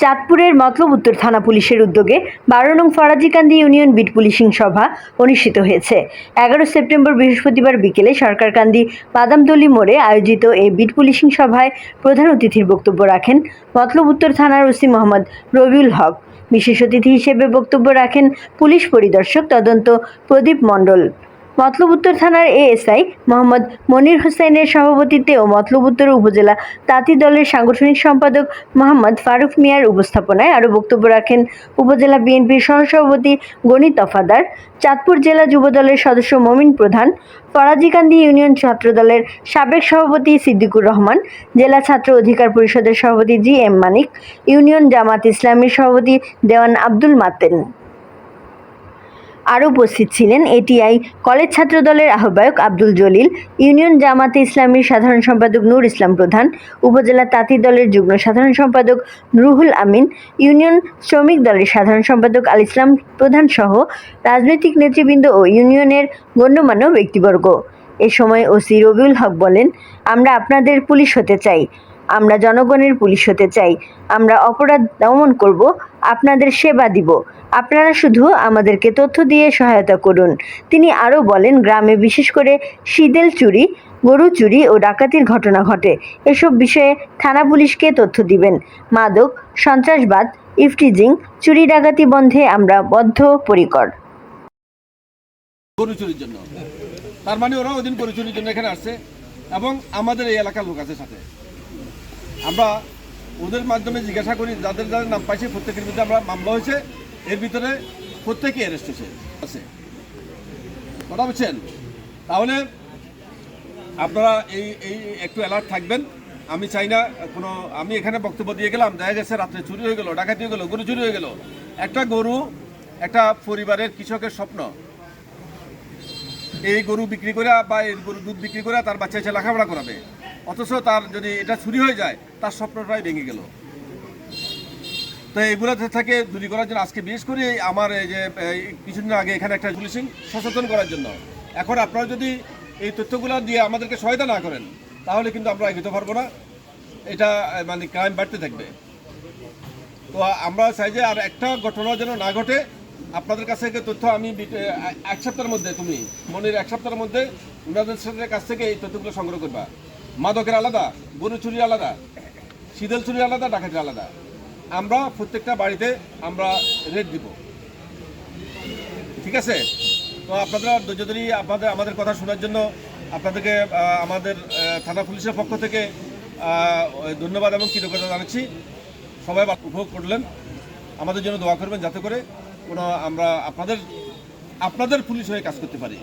চাঁদপুরের মতলব উত্তর থানা পুলিশের উদ্যোগে বারো নং ফরাজিকান্দি ইউনিয়ন বিট পুলিশিং সভা অনুষ্ঠিত হয়েছে। এগারো সেপ্টেম্বর বৃহস্পতিবার বিকেলে সরকারকান্দি বাদামতলি মোড়ে আয়োজিত এই বিট পুলিশিং সভায় প্রধান অতিথির বক্তব্য রাখেন মতলব উত্তর থানার ওসি মোহাম্মদ রবিউল হক। বিশেষ অতিথি হিসেবে বক্তব্য রাখেন পুলিশ পরিদর্শক তদন্ত প্রদীপ মণ্ডল। মতলব উত্তর থানার এএসআই মোহাম্মদ মনির হোসেনের সভাপতিত্বে ও মতলব উত্তর উপজেলা তাঁতি দলের সাংগঠনিক সম্পাদক মোহাম্মদ ফারুক মিয়ার উপস্থাপনায় আরও বক্তব্য রাখেন উপজেলা বিএনপির সহসভাপতি গণিত তফাদার, চাঁদপুর জেলা যুব দলের সদস্য মমিন প্রধান ফরাজিকান্দি ইউনিয়ন ছাত্রদলের সাবেক সভাপতি সিদ্দিকুর রহমান, জেলা ছাত্র অধিকার পরিষদের সভাপতি জি এম মানিক, ইউনিয়ন জামাত ইসলামীর সভাপতি দেওয়ান আব্দুল মাতেন। আরও উপস্থিত ছিলেন এটিআই কলেজ ছাত্রদলের আহ্বায়ক আব্দুল জলিল, ইউনিয়ন জামাতে ইসলামীর সাধারণ সম্পাদক নূর ইসলাম প্রধান, উপজেলা তাঁতি দলের যুগ্ম সাধারণ সম্পাদক রুহুল আমিন, ইউনিয়ন শ্রমিক দলের সাধারণ সম্পাদক আল ইসলাম প্রধান সহ রাজনৈতিক নেতৃবৃন্দ ও ইউনিয়নের গণ্যমান্য ব্যক্তিবর্গ। এ সময় ওসি রবিউল হক বলেন, আমরা আপনাদের পুলিশ হতে চাই। আমরা জনগণের পুলিশ হতে চাই। আমরা অপরাধ দমন করব, আপনাদের সেবা দিব। আপনারা শুধু আমাদেরকে তথ্য দিয়ে সহায়তা করুন। তিনি আরও বলেন, গ্রামে বিশেষ করে শীদেল চুরি, গরু চুরি ও ডাকাতির ঘটনা ঘটে। এসব বিষয়ে থানা পুলিশকে তথ্য দিবেন। মাদক, সন্ত্রাসবাদ, ইফটিজিং, চুরি ডাকাতি বন্ধে আমরা বদ্ধপরিকর। গরু চুরির জন্য। তার মানে ওরা ওদিন গরু চুরির জন্য এখানে আসছে এবং আমাদের এই এলাকার লোক আছে সাথে। আমরা ওদের মাধ্যমে জিজ্ঞাসা করি, যাদের যাদের নাম পাইছি, প্রত্যেকের বিরুদ্ধে আমরা মামলা হয়েছে। এর ভিতরে প্রত্যেকেই অ্যারেস্ট হয়েছে। আছে। কথা বলছেন? তাহলে আপনারা এই এই একটু অ্যালার্ট থাকবেন। আমি চাই না কোনো, আমি এখানে বক্তব্য দিয়ে গেলাম, দেখা গেছে রাত্রে চুরি হয়ে গেল, ডাকাতি হয়ে গেলো, গরু চুরি হয়ে গেলো। একটা গরু, একটা পরিবারের কৃষকের স্বপ্ন। এই গরু বিক্রি করে বা এই গরু দুধ বিক্রি করে তার বাচ্চা এসে লেখাপড়া করাবে। অথচ তার যদি এটা চুরি হয়ে যায়, তার স্বপ্নটাই ভেঙে গেল। তো এইগুলো থেকে দূরী করার জন্য, আজকে বিশেষ করে আমার এই যে কিছুদিন আগে এখানে একটা পুলিশিং সচেতন করার জন্য। এখন আপনারা যদি এই তথ্যগুলো দিয়ে আমাদেরকে সহায়তা না করেন, তাহলে কিন্তু আমরা এগোতে পারব না। এটা মানে ক্রাইম বাড়তে থাকবে। তো আমরা চাই যে আর একটা ঘটনা যেন না ঘটে, আপনাদের কাছ থেকে তথ্য আমি এক সপ্তাহের মধ্যে, তুমি মনের এক সপ্তাহের মধ্যে ওনাদের সাথে কাছ থেকে এই তথ্যগুলো সংগ্রহ করবা। মাদকের আলাদা গরু চুরি আলাদা শীতল চুরি আলাদা, ডাকাতির আলাদা। আমরা প্রত্যেকটা বাড়িতে আমরা রেট দিব। ঠিক আছে? তো আপনারা ধৈর্য ধরে আপনাদের, আমাদের কথা শোনার জন্য আপনাদেরকে আমাদের থানা পুলিশের পক্ষ থেকে ধন্যবাদ এবং কৃতজ্ঞতা জানাচ্ছি। সবাই উপভোগ করলেন। আমাদের জন্য দোয়া করবেন যাতে করে কোনো আমরা আপনাদের আপনাদের পুলিশ হয়ে কাজ করতে পারি।